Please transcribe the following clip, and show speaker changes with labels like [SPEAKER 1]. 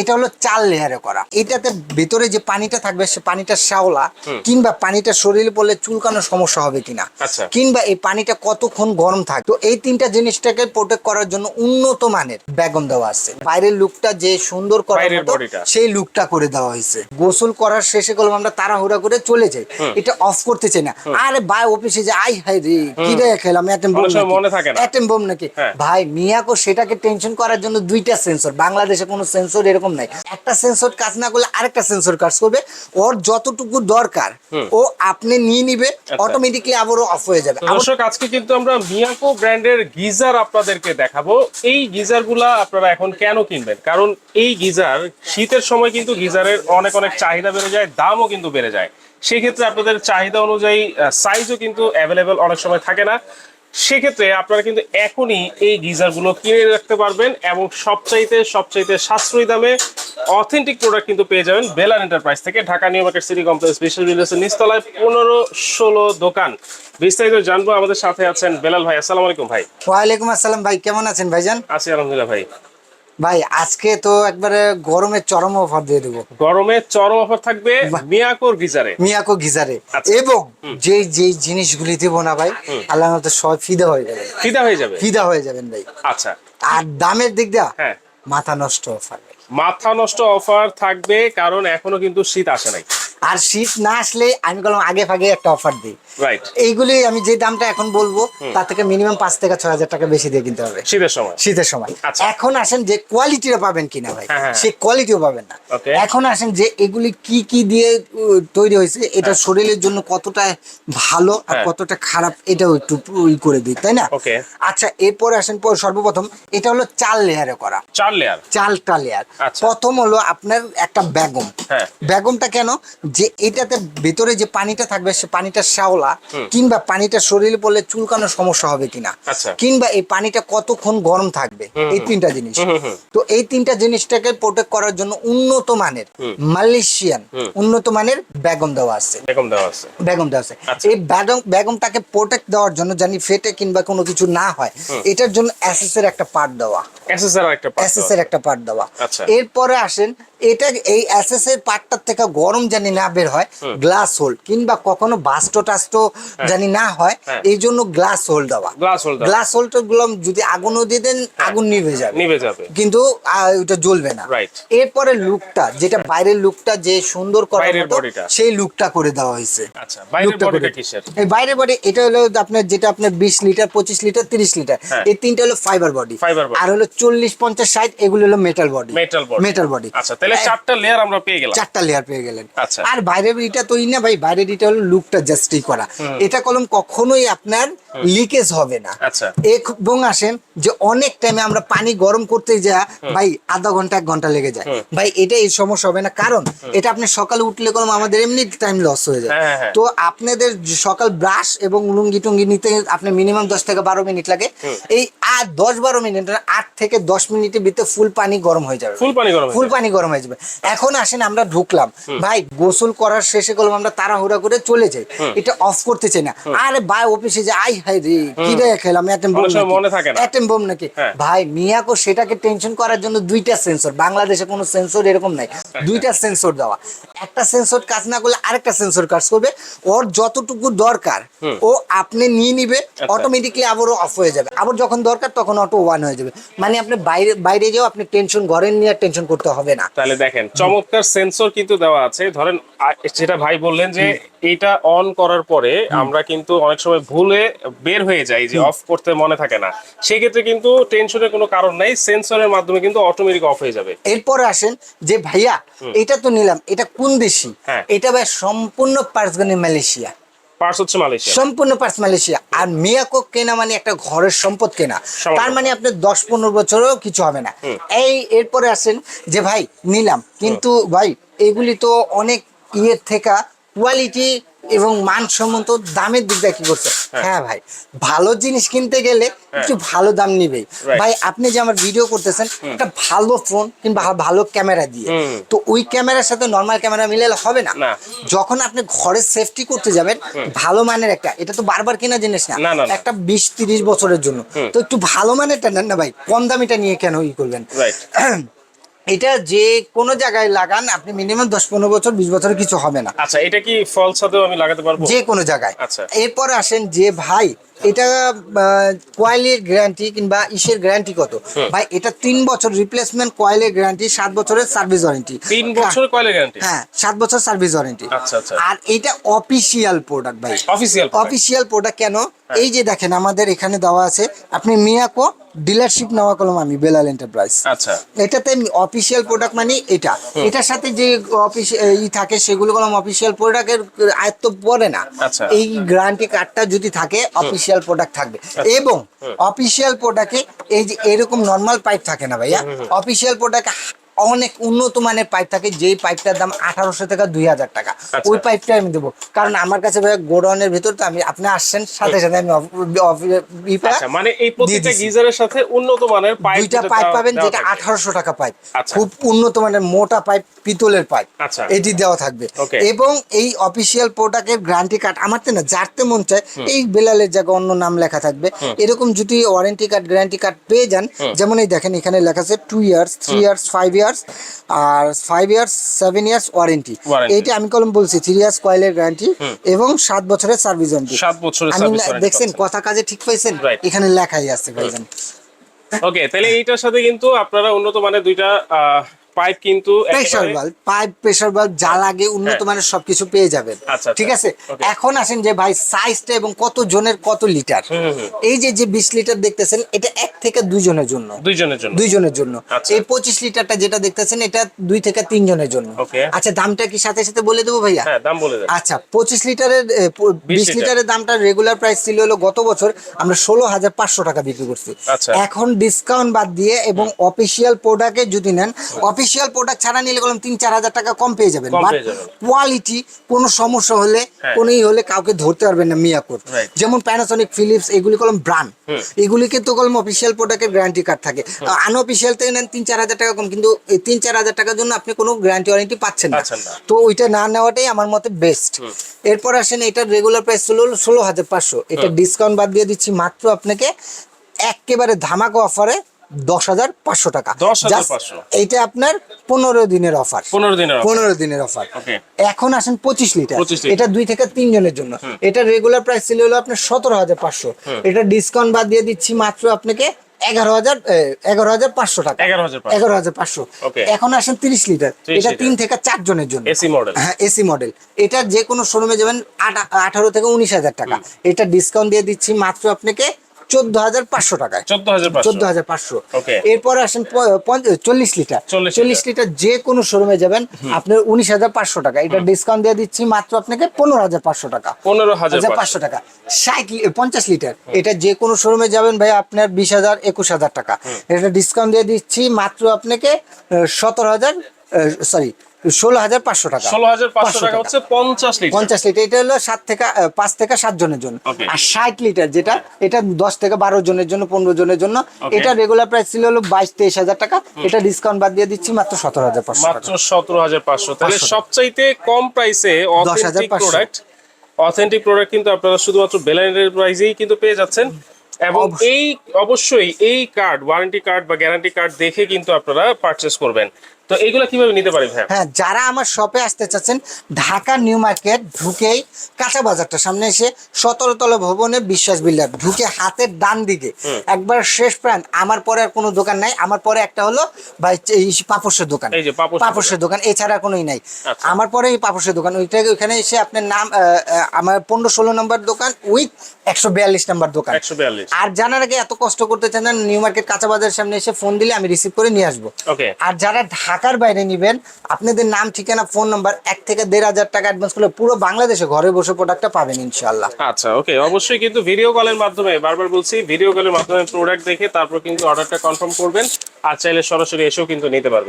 [SPEAKER 1] এটা হলো চার লেয়ারে করা। এটাতে ভেতরে যে পানিটা থাকবে সে পানিটা শ্যাওলা কিংবা পানিটা শরীরে পড়লে চুলকানোর সমস্যা হবে কিনা
[SPEAKER 2] আচ্ছা।
[SPEAKER 1] কিংবা এই পানিটা কতক্ষণ গরম থাকে। তো এই তিনটা জিনিসটাকে প্রোটেক্ট করার জন্য উন্নত মানের বেগম দেওয়া আছে। বাইরের লুকটা যে সুন্দর করার মতো সেই লুকটা করে দেওয়া হয়েছে। গোসল করার শেষে করলাম আমরা তাড়াহুড়া করে চলে যাই। এটা অফ করতে চাই না। আরে ভাই অফিসে যে আই হাই রে কি রে খেলাম অ্যাটেম বোম। অ্যাটেম বোম নাকি?
[SPEAKER 2] হ্যাঁ।
[SPEAKER 1] ভাই মিয়াকো সেটাকে টেনশন করার জন্য দুইটা সেন্সর বাংলাদেশে কোনো সেন্সর এরকম নাই। একটা সেন্সর কাজ না করলে আরেকটা সেন্সর কাজ করবে। ওর যতটুকু দরকার ও আপনি নিয়ে নিবে অটোমেটিকলি আবারও অফ হয়ে যাবে।
[SPEAKER 2] দর্শক আজকে কিন্তু আমরা মিয়াকো ব্র্যান্ডের গিজার আপনাদেরকে দেখাবো। এই গিজারগুলা আপনারা এখন কেন কিনবেন? কারণ এই গিজার শীতের সময় কিন্তু গিজারের অনেক অনেক চাহিদা বেড়ে যায় দামও কিন্তু বেড়ে যায়। সেক্ষেত্রে আপনাদের চাহিদা অনুযায়ী সাইজও কিন্তু অ্যাভেলেবেল অনেক সময় থাকে না। সেক্ষেত্রে আপনারা কিন্তু এখনই এই গিজারগুলো কিনে রাখতে পারবেন এবং সবচাইতে সবচাইতে সাশ্রয়ী দামে অথেন্টিক প্রোডাক্ট কিন্তু পেয়ে যাবেন বেলার এন্টারপ্রাইজ থেকে Dhaka new market city complex বিশেষ বিল্ডার্সের নিচতলায় পনেরো ষোলো দোকান। বিস্তারিত জানব আমাদের সাথে আছেন বেলাল ভাই। আসসালামু আলাইকুম ভাই।
[SPEAKER 1] ওয়ালাইকুম আসসালাম ভাই কেমন আছেন ভাইজান?
[SPEAKER 2] আছি আলহামদুলিল্লাহ ভাই।
[SPEAKER 1] ভাই আজকে তো একবারে গরমের চরম অফার দিয়ে দেবো।
[SPEAKER 2] গরমে চরম অফার থাকবে মিয়াকোর গিজারে।
[SPEAKER 1] মিয়াকো গিজারে।
[SPEAKER 2] আচ্ছা।
[SPEAKER 1] এবং যে যে জিনিসগুলি দেবো না ভাই আল্লাহ মতো সব ফিদা হয়ে যাবে।
[SPEAKER 2] ফিদা হয়ে যাবে?
[SPEAKER 1] ফিদা হয়ে যাবেন ভাই।
[SPEAKER 2] আচ্ছা।
[SPEAKER 1] আর দামের দিক দিয়া
[SPEAKER 2] হ্যাঁ।
[SPEAKER 1] মাথা নষ্ট অফার।
[SPEAKER 2] মাথা নষ্ট অফার থাকবে কারণ এখনও কিন্তু শীত আসে নাই।
[SPEAKER 1] আর শীত না আসলে আমি বললাম আগে ফাগে একটা অফার দিই।
[SPEAKER 2] রাইট
[SPEAKER 1] এইগুলি আমি যে দামটা এখন বলব তার থেকে মিনিমাম পাঁচ থেকে ছয় হাজার টাকা বেশি দিয়ে কিনতে হবে।
[SPEAKER 2] শীতের সময়।
[SPEAKER 1] শীতের সময়।
[SPEAKER 2] আচ্ছা।
[SPEAKER 1] এখন আসেন যে কোয়ালিটিটা পাবেন কিনা ভাই
[SPEAKER 2] হ্যাঁ, হ্যাঁ।
[SPEAKER 1] সে কোয়ালিটিও পাবেন না। এখন আসেন যে এগুলি কি কি দিয়ে তৈরি হয়েছে এটা শরীরের জন্য কতটা ভালো আর
[SPEAKER 2] হ্যাঁ।
[SPEAKER 1] কতটা খারাপ এটাও একটু ই করে দিই তাই না? আচ্ছা এরপরে আসেন পর সর্বপ্রথম এটা হলো চাল লেয়ারে করা।
[SPEAKER 2] চার লেয়ার
[SPEAKER 1] চালটা লেয়ার
[SPEAKER 2] আচ্ছা।
[SPEAKER 1] প্রথম হলো আপনার একটা বেগম।
[SPEAKER 2] হ্যাঁ।
[SPEAKER 1] বেগমটা কেন? যে এটাতে ভেতরে যে পানিটা থাকবে সে পানিটা শ্যাওলা কিংবা পানিটা শরীরে পড়লে চুলকানোর সমস্যা হবে কিনা
[SPEAKER 2] আচ্ছা।
[SPEAKER 1] কিংবা এই পানিটা কতক্ষণ গরম থাকবে এই তিনটা জিনিস। তো এই তিনটা জিনিসটাকে প্রোটেক্ট করার জন্য উন্নত মানের মালয়েশিয়ান উন্নত মানের বেগম দেওয়া আছে।
[SPEAKER 2] এরকম দেওয়া আছে।
[SPEAKER 1] বেগম দেওয়া আছে।
[SPEAKER 2] আচ্ছা।
[SPEAKER 1] এই বেগম বেগমটাকে প্রোটেক্ট দেওয়ার জন্য জানি ফেটে কিংবা কোনো কিছু না হয় এটার জন্য অ্যাসেসের একটা পার্ট দেওয়া।
[SPEAKER 2] অ্যাসেসের একটা দেওয়া
[SPEAKER 1] এর একটা পার্ট দেওয়া।
[SPEAKER 2] আচ্ছা।
[SPEAKER 1] এরপরে আসেন এটা এই এর পার্টটার থেকে গরম জানি না বের হয় গ্লাস হোল কিংবা কখনো বাস্টো টাস্টো জানি না হয়
[SPEAKER 2] হ্যাঁ।
[SPEAKER 1] এই জন্য গ্লাস হোল দেওয়া।
[SPEAKER 2] গ্লাস হোল্ডার
[SPEAKER 1] গ্লাসগুলো যদি আগুনও দিয়ে দেন আগুন নিভে যাবে।
[SPEAKER 2] নিভে যাবে।
[SPEAKER 1] কিন্তু ওটা জ্বলবে না. এরপরে লুকটা যেটা বাইরের লুকটা যে সুন্দর করার মতো সেই লুকটা করে দেওয়া হয়েছে।
[SPEAKER 2] আচ্ছা বাইরের
[SPEAKER 1] লুকটা করে- এই বাইরের বডি এটা হলো আপনার যেটা আপনার বিশ লিটার পঁচিশ লিটার তিরিশ লিটার
[SPEAKER 2] হ্যাঁ।
[SPEAKER 1] এই তিনটা হলো ফাইবার বডি। আর হলো চল্লিশ পঞ্চাশ ষাট এগুলো হলো metal body
[SPEAKER 2] metal body
[SPEAKER 1] metal body
[SPEAKER 2] আচ্ছা তাহলে চারটা লেয়ার আমরা পেয়ে গেলাম।
[SPEAKER 1] চারটা লেয়ার পেয়ে গেলেন।
[SPEAKER 2] আচ্ছা।
[SPEAKER 1] আর বাইরের ইটা না ভাই বাইরের ইটা হলো লুকটা জাস্টই করা। এটা কলম কখনোই আপনার লিকেজ হবে না।
[SPEAKER 2] আচ্ছা।
[SPEAKER 1] এবং আসেন যে অনেক টাইমে আমরা পানি গরম করতে যা ভাই আধা ঘণ্টা এক ঘণ্টা লেগে যায়। ভাই এটা এই সমস্যা হবে না। কারণ এটা আপনি সকালে উঠলে কলম আমাদের এমনি টাইম লস হয়ে যায়।
[SPEAKER 2] হ্যাঁ, হ্যাঁ।
[SPEAKER 1] তো আপনাদের সকাল ব্রাশ এবং লুঙ্গি টুঙ্গি নিতে আপনার মিনিমাম দশ থেকে বারো মিনিট লাগে। এই আর দশ বারো মিনিট আট থেকে দশ মিনিটের ভিতরে ফুল পানি গরম হয়ে যাবে।
[SPEAKER 2] ফুল পানি গরম
[SPEAKER 1] ফুল পানি গরম হয়ে যাবে এখন আসেন আমরা ঢুকলাম। ভাই গোসল করার শেষে করলাম আমরা তাড়াহুড়া করে চলে যাই। এটা অফ করতে চাই না। আরে ভাই অফিসে যে আই হাই রে কি রে খেলাম অ্যাটেম বোম অ্যাটেম বোম নাকি?
[SPEAKER 2] হ্যাঁ।
[SPEAKER 1] ভাই মিয়াকো সেটাকে টেনশন করার জন্য দুইটা সেন্সর বাংলাদেশে কোনো সেন্সর এরকম নাই। দুইটা সেন্সর দেওয়া। একটা সেন্সর কাজ না করলে আরেকটা সেন্সর কাজ করবে। ওর যতটুকু দরকার ও আপনি নিয়ে নিবে
[SPEAKER 2] আচ্ছা।
[SPEAKER 1] অটোমেটিকলি আবারও অফ হয়ে যাবে। আবার যখন দরকার তখন অটো ওয়ান হয়ে যাবে। মানে আপনি বাইরে বাইরে যাও আপনি টেনশন ঘরে নিয়ে টেনশন করতে হবে না।
[SPEAKER 2] তাহলে দেখেন চমৎকার সেন্সর কিন্তু দেওয়া আছে। ধরেন যেটা ভাই বললেন যে এটা অন করার পরে আমরা কিন্তু অনেক সময় ভুলে বের হয়ে যাই যে অফ করতে মনে থাকে না। সেক্ষেত্রে কিন্তু টেনশনের কোনো কারণ নাই সেন্সরের মাধ্যমে কিন্তু অটোমেটিক অফ হয়ে যাবে।
[SPEAKER 1] এরপরে আসেন যে ভাইয়া এটা তো নিলাম এটা কোন দেশি?
[SPEAKER 2] হ্যাঁ।
[SPEAKER 1] এটা ভাই সম্পূর্ণ পার্সগানি মালয়েশিয়া
[SPEAKER 2] পার্স হচ্ছে মালয়েশিয়া।
[SPEAKER 1] সম্পূর্ণ পার্স মালয়েশিয়া। আর মিয়াকো কেনা মানে একটা ঘরের সম্পদ কেনা। তার মানে আপনার দশ পনেরো বছরও কিছু হবে না। এই এরপরে আসেন যে ভাই নিলাম। কিন্তু ভাই এগুলি তো অনেক ইয়ের থেকে কোয়ালিটি এবং মানসম্মত দামের দিক দিয়ে কি করছে? হ্যাঁ। ভাই ভালো জিনিস কিনতে গেলে একটু ভালো দাম
[SPEAKER 2] Right.
[SPEAKER 1] ভাই আপনি যে আমার ভিডিও করতেছেন একটা ভালো ফোন কিংবা ভালো ক্যামেরা দিয়ে। তো ওই ক্যামেরার সাথে নর্মাল ক্যামেরা মিলালে হবে না। যখন আপনি ঘরে সেফটি করতে যাবেন ভালো মানের একটা এটা তো বারবার কেনা জিনিস না। একটা বিশ তিরিশ বছরের জন্য। তো একটু ভালো মানেরটা নেন না ভাই কম দামিটা নিয়ে কেন ই করবেন?
[SPEAKER 2] রাইট
[SPEAKER 1] এটা যে কোনো জায়গায় লাগান আপনি মিনিমাম দশ পনেরো বছর বিশ বছর কিছু হবে না।
[SPEAKER 2] আচ্ছা এটা কি ফল ছাদেও আমি লাগাতে পারব?
[SPEAKER 1] যে কোনো জায়গায়।
[SPEAKER 2] আচ্ছা।
[SPEAKER 1] এরপর আসেন যে ভাই এটা কয়েলের গ্যারান্টি কিংবা ইসের গ্যারান্টি কত? ভাই এটা তিন বছর রিপ্লেসমেন্ট কয়েলের গ্যারান্টি সাত বছরের সার্ভিস ওয়ারেন্টি
[SPEAKER 2] তিন বছর কয়লে গ্যারান্টি
[SPEAKER 1] হ্যাঁ সাত বছর সার্ভিস ওয়ারেন্টি
[SPEAKER 2] আচ্ছা, আচ্ছা।
[SPEAKER 1] আর এটা অফিসিয়াল প্রোডাক্ট ভাই।
[SPEAKER 2] অফিসিয়াল
[SPEAKER 1] অফিসিয়াল প্রোডাক্ট কেন। এই যে দেখেন আমাদের এখানে দেওয়া আছে আপনি মিয়াকো ডিলারশিপ নেওয়া কলম আমি বেলাল এন্টারপ্রাইজ
[SPEAKER 2] আচ্ছা।
[SPEAKER 1] এটাতে অফিসিয়াল প্রোডাক্ট মানে এটা। এটার সাথে যে অফিস ই থাকে সেগুলো কলম অফিসিয়াল প্রোডাক্টের আয়ত্ত পড়ে না।
[SPEAKER 2] আচ্ছা।
[SPEAKER 1] এই গ্যারান্টি কার্ডটা যদি থাকে অফিসিয়াল প্রোডাক্ট থাকবে। এবং অফিসিয়াল প্রোডাক্টে এই যে এরকম নর্মাল পাইপ থাকে না ভাইয়া অফিসিয়াল প্রোডাক্ট অনেক উন্নত মানের পাইপ থাকে যেই পাইপটার দাম আঠারোশো টাকা দুই হাজার টাকা।
[SPEAKER 2] আচ্ছা।
[SPEAKER 1] ওই পাইপটা আমি দেবো। কারণ আমার কাছে ভাইয়া গোডাউনের ভেতর তো আমি আপনি আসছেন সাথে সাথে আমি
[SPEAKER 2] আচ্ছা মানে এই প্রত্যেকটা গিজারের সাথে উন্নত মানের পাইপ
[SPEAKER 1] দুইটা পাইপ পাবেন যেটা আঠারোশো টাকা পাইপ
[SPEAKER 2] আচ্ছা।
[SPEAKER 1] খুব উন্নত মানের মোটা পাইপ পিতলের পাইপ। এটি দেওয়া থাকবে। এবং এই অফিসিয়াল প্রোডাক্টের গ্যারান্টি কার্ড আমার তো না যারতে মন চায় এই বেলালের জায়গায় অন্য নাম লেখা থাকবে। এরকম যদি ওয়ারেন্টি কার্ড গ্যারান্টি কার্ড পেয়ে যান যেমন এই দেখেন এখানে লেখা আছে two years three years five years আর five years seven years warranty. এইটা আমি কলম বলছি থ্রি ইয়ার্স কয়েলের গ্যারান্টি এবং সাত বছরের সার্ভিস ওয়ারেন্টি
[SPEAKER 2] সাত বছরের
[SPEAKER 1] আমি দেখছেন কথা কাজে ঠিক পাইছেন? এখানে লেখাই আছে ভাইজান।
[SPEAKER 2] ওকে তাহলে এইটার সাথে কিন্তু আপনারা উন্নত মানের দুইটা পাইপ কিন্তু
[SPEAKER 1] প্রেসার
[SPEAKER 2] একেবারে-
[SPEAKER 1] বাল্ব পাইপ প্রেসার বাল্ব যা লাগে উন্নত
[SPEAKER 2] হ্যাঁ।
[SPEAKER 1] মানের সবকিছু পেয়ে যাবেন।
[SPEAKER 2] আচ্ছা,
[SPEAKER 1] ঠিক আছে? এখন আসেন যে ভাই সাইজটা এবং কত জনের কত লিটার। এই যে যে বিশ লিটার দেখতেছেন এটা এক থেকে দুইজনের জন্য।
[SPEAKER 2] দুইজনের জন্য।
[SPEAKER 1] দুইজনের জন্য।
[SPEAKER 2] আচ্ছা।
[SPEAKER 1] এই পঁচিশ লিটারটা যেটা দেখতেছেন এটা দুই থেকে তিনজনের জন্য। আচ্ছা দামটা কি সাথে সাথে বলে দেবো ভাইয়া?
[SPEAKER 2] হ্যাঁ দাম বলে দেন।
[SPEAKER 1] আচ্ছা পঁচিশ লিটারের এ, প- বিশ
[SPEAKER 2] লিটার।
[SPEAKER 1] লিটারের দামটা রেগুলার প্রাইস ছিল হলো গত বছর আমরা ষোলো হাজার পাঁচশো টাকা বিক্রি করছি।
[SPEAKER 2] আচ্ছা।
[SPEAKER 1] এখন ডিসকাউন্ট বাদ দিয়ে এবং অফিসিয়াল প্রোডাক্টে যদি নেন অফিসিয়াল প্রোডাক্ট ছাড়া নিলে বললাম তিন চার হাজার টাকা কম পেয়ে যাবেন। বাট কোয়ালিটি কোনো সমস্যা হলে
[SPEAKER 2] হ্যাঁ।
[SPEAKER 1] কোনো হলে কাউকে ধরতে পারবেন না মিয়াকোর. যেমন প্যানাসনিক ফিলিপস এগুলি কলম ব্র্যান্ড এগুলিকে তো কলম অফিসিয়াল প্রোডাক্টের গ্যারান্টি কার্ড থাকে। আনঅফিসিয়াল থেকে নেন তিন চার হাজার টাকা কম কিন্তু এই তিন চার হাজার টাকার জন্য আপনি কোনো গ্যারান্টি ওয়ারেন্টি পাচ্ছেন না। তো ওইটা না নেওয়াটাই আমার মতে বেস্ট এরপর আসেন এটার রেগুলার প্রাইস ছিল ষোলো হাজার পাঁচশো। এটা ডিসকাউন্ট বাদ দিয়ে দিচ্ছি মাত্র আপনাকে একেবারে ধামাকা অফারে দশ হাজার পাঁচশো টাকা।
[SPEAKER 2] 10,500
[SPEAKER 1] Just এইটা আপনার পনেরো দিনের অফার
[SPEAKER 2] পনেরো দিনের
[SPEAKER 1] পনেরো দিনের অফার এখন আসেন পঁচিশ লিটার এটা দুই থেকে তিন জনের জন্য। এটা রেগুলার প্রাইস ছিল হলো আপনার সতেরো হাজার পাঁচশো। এটা ডিসকাউন্ট বাদ দিয়ে দিচ্ছি মাত্র আপনাকে এগারো হাজার এগারো হাজার পাঁচশো টাকা। এগারো হাজার পাঁচশো। এখন আসেন তিরিশ লিটার এটা তিন থেকে চার জনের জন্য।
[SPEAKER 2] এসি মডেল
[SPEAKER 1] হ্যাঁ এসি মডেল এটা যে কোনো শোরুমে যাবেন আঠারো থেকে উনিশ হাজার টাকা। এটা ডিসকাউন্ট দিয়ে দিচ্ছি মাত্র আপনাকে চোদ্দ হাজার পাঁচশো টাকায়।
[SPEAKER 2] চোদ্দ হাজার পাঁচশো।
[SPEAKER 1] এরপর আসেন চল্লিশ লিটার। চল্লিশ লিটার। যে কোনো শোরুমে যাবেন আপনার উনিশ হাজার পাঁচশো টাকা। এটা ডিসকাউন্ট দিয়ে দিচ্ছি মাত্র আপনাকে পনেরো হাজার পাঁচশো টাকা।
[SPEAKER 2] পনেরো হাজার পাঁচশো।
[SPEAKER 1] টাকা। ষাট পঞ্চাশ লিটার। এটা যে কোনো শোরুমে যাবেন ভাই আপনার বিশ হাজার একুশ হাজার টাকা। এটা ডিসকাউন্ট দিয়ে দিচ্ছি মাত্র আপনাকে সতেরো হাজার সরি ষোলো হাজার পাঁচশো টাকা।
[SPEAKER 2] ষোলো হাজার পাঁচশো টাকা হচ্ছে পঞ্চাশ লিটার।
[SPEAKER 1] পঞ্চাশ লিটার। এটা হলো সাত থেকে পাঁচ থেকে সাত জনের জন্য। আর ষাট লিটার যেটা এটা দশ থেকে বারো জনের জন্য পনেরো জনের জন্য। এটা রেগুলার প্রাইস ছিল হলো বাইশ তেইশ হাজার টাকা। এটা ডিসকাউন্ট বাদ দিয়ে দিচ্ছি মাত্র সতেরো হাজার পাঁচশো
[SPEAKER 2] মাত্র সতেরো হাজার পাঁচশো। তাহলে
[SPEAKER 1] 500
[SPEAKER 2] সবচাইতে কম প্রাইসে অথেন্টিক
[SPEAKER 1] 10,500
[SPEAKER 2] প্রোডাক্ট অথেন্টিক প্রোডাক্ট কিন্তু আপনারা শুধুমাত্র বেলাইনের প্রাইসেই কিন্তু পেয়ে যাচ্ছেন। এবং এই অবশ্যই এই কার্ড ওয়ারেন্টি কার্ড বা গ্যারান্টি কার্ড দেখে কিন্তু আপনারা পারচেস করবেন। তো এইগুলো কীভাবে নিতে পারি ভাই
[SPEAKER 1] হ্যাঁ যারা আমার শপে আসতে চাচ্ছেন ঢাকা নিউ মার্কেট ঢুকেই কাঁচা বাজারটা সামনে এসে ভবনে বিশ্বাস বিল্ডার ঢুকে হাতের ডান দিকে। একবার শেষ প্রান্ত আমার পরে আর কোনো দোকান নাই আমার পরে একটা হলো ভাই পাপসের দোকান। পাপসের দোকান। এছাড়া কোনোই নাই।
[SPEAKER 2] আচ্ছা।
[SPEAKER 1] আমার পরে এই পাপসের দোকান ওইটা ওইখানে এসে আপনার নাম আমার পনেরো ষোলো নম্বর দোকান উইথ একশো বিয়াল্লিশ নম্বর দোকান। আর জানার আগে এত কষ্ট করতে চান নিউ মার্কেট কাঁচা বাজারের সামনে এসে ফোন দিলে আমি রিসিভ করে নিয়ে আসব। আর যারা ঢাকার বাইরে নিবেন। আপনাদের নাম, ঠিকানা, ফোন নাম্বার এক থেকে দেড় হাজার টাকা অ্যাডভান্স করলে পুরো বাংলাদেশে ঘরে বসে প্রোডাক্টটা পাবেন ইনশাল্লাহ
[SPEAKER 2] আচ্ছা ওকে অবশ্যই কিন্তু ভিডিও কলের মাধ্যমে, বারবার বলছি ভিডিও কলের মাধ্যমে প্রোডাক্ট দেখে তারপর কিন্তু অর্ডারটা কনফার্ম করবেন। আর চাইলে সরাসরি এসেও কিন্তু নিতে পারবেন।